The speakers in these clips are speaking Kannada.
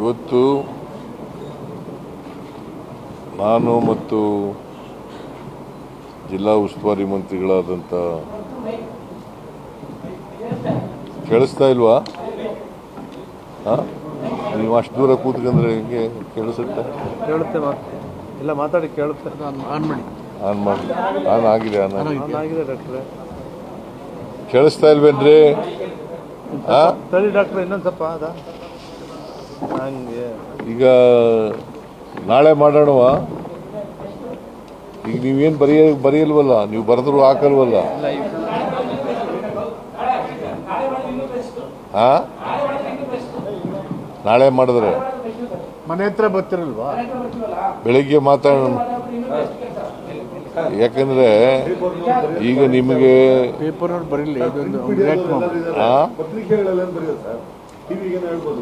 ಇವತ್ತು ನಾನು ಮತ್ತು ಜಿಲ್ಲಾ ಉಸ್ತುವಾರಿ ಮಂತ್ರಿಗಳಾದಂಥ ಕೇಳಿಸ್ತಾ ಇಲ್ವಾ? ಹಾಂ? ನೀವು ಅಷ್ಟು ದೂರ ಕೂತ್ಕೊಂಡ್ರೆ ಹೆಂಗೆ ಕೇಳಿಸುತ್ತೆ? ಕೇಳುತ್ತೆ ಮಾತು. ಇಲ್ಲ ಮಾತಾಡಿ ಕೇಳುತ್ತೆ. ಆನ್ ಮಾಡಿ. ಆನ್ ಮಾಡಿ. ಆನ್ ಆಗಿದೆ ಆನ್ ಆಗಿದೆ. ಆನ್ ಆಗಿದೆ ಡಾಕ್ಟ್ರೆ. ಕೇಳಿಸ್ತಾ ಇಲ್ವೇನ್ರಿ ಹಾಂ ಸರಿ ಡಾಕ್ಟ್ರೆ ಇನ್ನೊಂದು ಸ್ವಲ್ಪ ಅದ ಹಂಗೆ ಈಗ ನಾಳೆ ಮಾಡೋಣವ? ಈಗ ನೀವೇನು ಬರೆಯ ಬರೆಯಲ್ವಲ್ಲ? ನೀವು ಬರೆದ್ರು ಹಾಕಲ್ವಲ್ಲ? ಹಾ? ನಾಳೆ ಮಾಡಿದ್ರೆ? ಮನೆ ಹತ್ರ ಬರ್ತಿರಲ್ವಾ? ಬೆಳಿಗ್ಗೆ ಮಾತಾಡೋಣ ಯಾಕಂದ್ರೆ ಈಗ ನಿಮಗೆ ಪೇಪರ್ ಬರೀಲಿ ಹೇಳ್ಬೋದು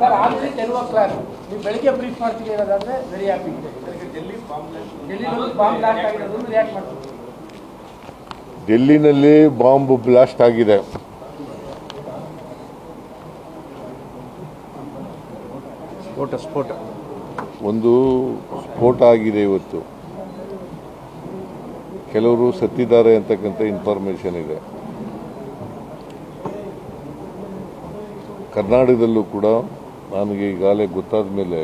sir already ten o'clock ನೀವು ಬೆಳಿಗ್ಗೆ ಬ್ರೀಫ್ ಮಾಡ್ತೀವಿ ಅನ್ನೋದಾದ್ರೆ ವೆರಿ ಹ್ಯಾಪಿ ಡೆಲ್ಲಿನಲ್ಲಿ ಬಾಂಬ್ ಬ್ಲಾಸ್ಟ್ ಆಗಿದೆ. ಸ್ಫೋಟ ಸ್ಫೋಟ. ಒಂದು ಸ್ಫೋಟ ಆಗಿದೆ ಇವತ್ತು. ಕೆಲವರು ಸತ್ತಿದ್ದಾರೆ ಅಂತಕ್ಕಂಥ ಇನ್ಫಾರ್ಮೇಷನ್ ಇದೆ. ಕರ್ನಾಟಕದಲ್ಲೂ ಕೂಡ ನನಗೆ ಈಗಾಗಲೇ ಗೊತ್ತಾದ ಮೇಲೆ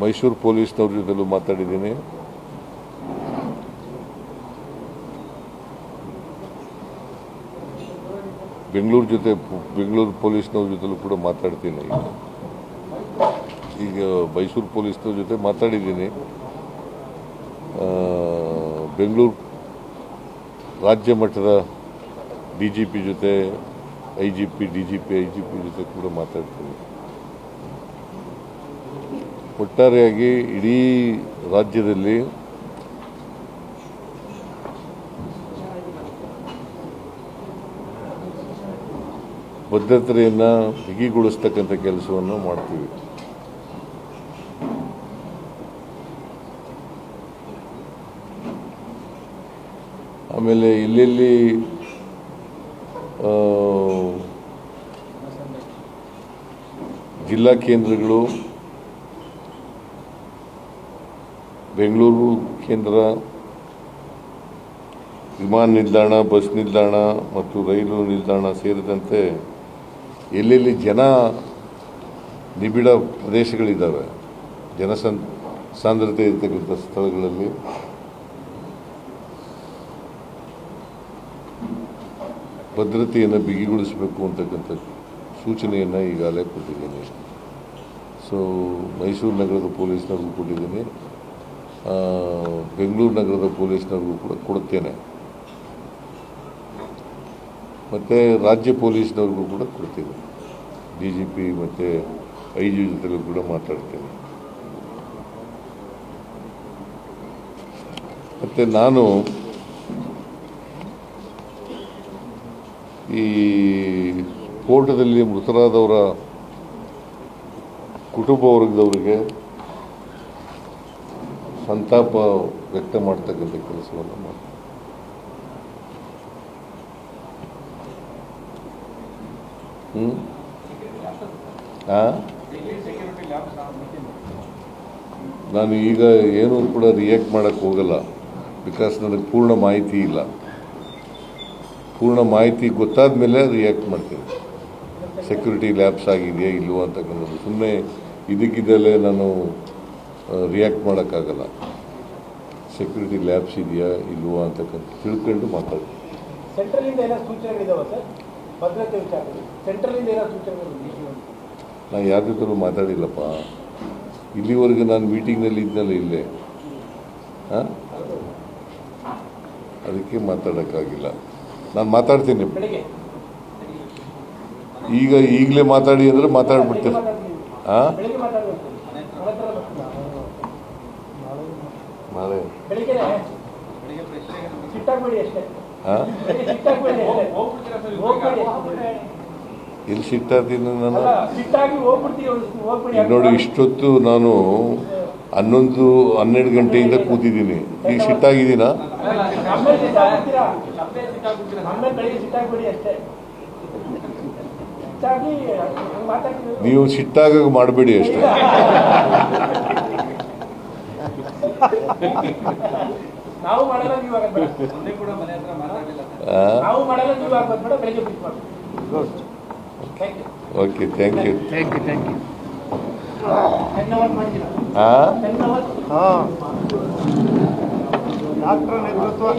ಮೈಸೂರು ಪೊಲೀಸ್ನವ್ರ ಜೊತೆಲ್ಲೂ ಮಾತಾಡಿದ್ದೀನಿ. ಬೆಂಗಳೂರು ಜೊತೆ, ಬೆಂಗಳೂರು ಪೊಲೀಸ್ನವ್ರ ಜೊತೆಲೂ ಕೂಡ ಮಾತಾಡ್ತೀನಿ. ಈಗ ಮೈಸೂರು ಪೊಲೀಸ್ನವ್ರ ಜೊತೆ ಮಾತಾಡಿದ್ದೀನಿ. ಬೆಂಗಳೂರು ರಾಜ್ಯ ಮಟ್ಟದ ಡಿ ಜಿ ಪಿ ಜೊತೆ I G P D G P I G P ಜೊತೆ ಕೂಡ ಮಾತಾಡ್ತೀವಿ. ಒಟ್ಟಾರೆಯಾಗಿ ಇಡೀ ರಾಜ್ಯದಲ್ಲಿ ಭದ್ರತೆಯನ್ನು ಬಿಗಿಗೊಳಿಸ್ತಕ್ಕಂಥ ಕೆಲಸವನ್ನು ಮಾಡ್ತೀವಿ. ಆಮೇಲೆ ಎಲ್ಲೆಲ್ಲಿ ಜಿಲ್ಲಾ ಕೇಂದ್ರಗಳು, ಬೆಂಗಳೂರು ಕೇಂದ್ರ, ವಿಮಾನ ನಿಲ್ದಾಣ, ಬಸ್ ನಿಲ್ದಾಣ ಮತ್ತು ರೈಲು ನಿಲ್ದಾಣ ಸೇರಿದಂತೆ ಎಲ್ಲೆಲ್ಲಿ ಜನ ನಿಬಿಡ ಪ್ರದೇಶಗಳಿದ್ದಾವೆ ಜನಸಂ ಸಾಂದ್ರತೆ ಇರತಕ್ಕಂಥ ಸ್ಥಳಗಳಲ್ಲಿ. ಭದ್ರತೆಯನ್ನು ಬಿಗಿಗೊಳಿಸಬೇಕು ಅಂತಕ್ಕಂಥ ಸೂಚನೆಯನ್ನು ಈಗಾಗಲೇ ಕೊಟ್ಟಿದ್ದೀನಿ. ಸೊ ಮೈಸೂರು ನಗರದ ಪೊಲೀಸ್ನವ್ರಿಗೂ ಕೊಟ್ಟಿದ್ದೀನಿ. ಬೆಂಗಳೂರು ನಗರದ ಪೊಲೀಸ್ನವ್ರಿಗೂ ಕೂಡ ಕೊಡುತ್ತೇನೆ ಮತ್ತು ರಾಜ್ಯ ಪೊಲೀಸ್ನವ್ರಿಗೂ ಕೂಡ ಕೊಡ್ತೀನಿ. ಡಿ ಜಿ ಪಿ ಮತ್ತು ಐ ಜಿ ಜೊತೆಗೂ ಕೂಡ ಮಾತಾಡ್ತೇನೆ. ಮತ್ತು ನಾನು ಈ ಸ್ಫೋಟದಲ್ಲಿ ಮೃತರಾದವರ ಕುಟುಂಬ ವರ್ಗದವರಿಗೆ ಸಂತಾಪ ವ್ಯಕ್ತ ಮಾಡ್ತಕ್ಕಂಥ ಕೆಲಸವನ್ನು ಮಾಡ್ತೀನಿ ಹ್ಞೂ ನಾನು ಈಗ ಏನೂ ಕೂಡ ರಿಯಾಕ್ಟ್ ಮಾಡೋಕ್ಕೆ ಹೋಗಲ್ಲ. ಬಿಕಾಸ್ ನನಗೆ ಪೂರ್ಣ ಮಾಹಿತಿ ಇಲ್ಲ. ಪೂರ್ಣ ಮಾಹಿತಿ ಗೊತ್ತಾದ ಮೇಲೆ ರಿಯಾಕ್ಟ್ ಮಾಡ್ತೀನಿ. ಸೆಕ್ಯೂರಿಟಿ ಲ್ಯಾಬ್ಸ್ ಆಗಿದೆಯಾ ಇಲ್ವೋ ಅಂತಕ್ಕಂಥದ್ದು ಸುಮ್ಮನೆ ಇದಕ್ಕಿದ್ದಲ್ಲೇ ನಾನು ರಿಯಾಕ್ಟ್ ಮಾಡೋಕ್ಕಾಗಲ್ಲ. ಸೆಕ್ಯೂರಿಟಿ ಲ್ಯಾಬ್ಸ್ ಇದೆಯಾ ಇಲ್ವೋ ಅಂತಕ್ಕಂಥ ತಿಳ್ಕೊಂಡು ಸೂಚನೆಗಳು ನಾನು ಯಾರ ಜೊತೆ ಮಾತಾಡಿಲ್ಲಪ್ಪ. ಇಲ್ಲಿವರೆಗೆ ನಾನು ಮೀಟಿಂಗ್ನಲ್ಲಿ ಇದ್ದಲ್ಲ ಇಲ್ಲೇ. ಹಾಂ? ಅದಕ್ಕೆ ಮಾತಾಡೋಕ್ಕಾಗಿಲ್ಲ. ನಾನು ಮಾತಾಡ್ತೀನಿ. ಈಗ ಈಗಲೇ ಮಾತಾಡಿ ಅಂದರೆ ಮಾತಾಡ್ಬಿಡ್ತೀರಿ. ಹಾಂ ಎಲ್ಲಿ ಸಿಟ್ಟಾಗ್ತೀನಿ ನಾನು? ನೋಡಿ ಇಷ್ಟೊತ್ತು ನಾನು ಹನ್ನೊಂದು, ಹನ್ನೆರಡು ಗಂಟೆಯಿಂದ ಕೂತಿದ್ದೀನಿ. ಈಗ ಸಿಟ್ಟಾಗಿದ್ದೀನಾ? ನೀವು ಸಿಟ್ಟಾಗ ಮಾಡಬೇಡಿ ಅಷ್ಟೇ. Okay thank you thank you thank you ten hours ಮಾಡ್ತೀರಾ? ಹಾಂ ಟೆನ್ ಅವರ್ಸ್ ಹಾಂ. ಡಾಕ್ಟರ್ ನೇತೃತ್ವ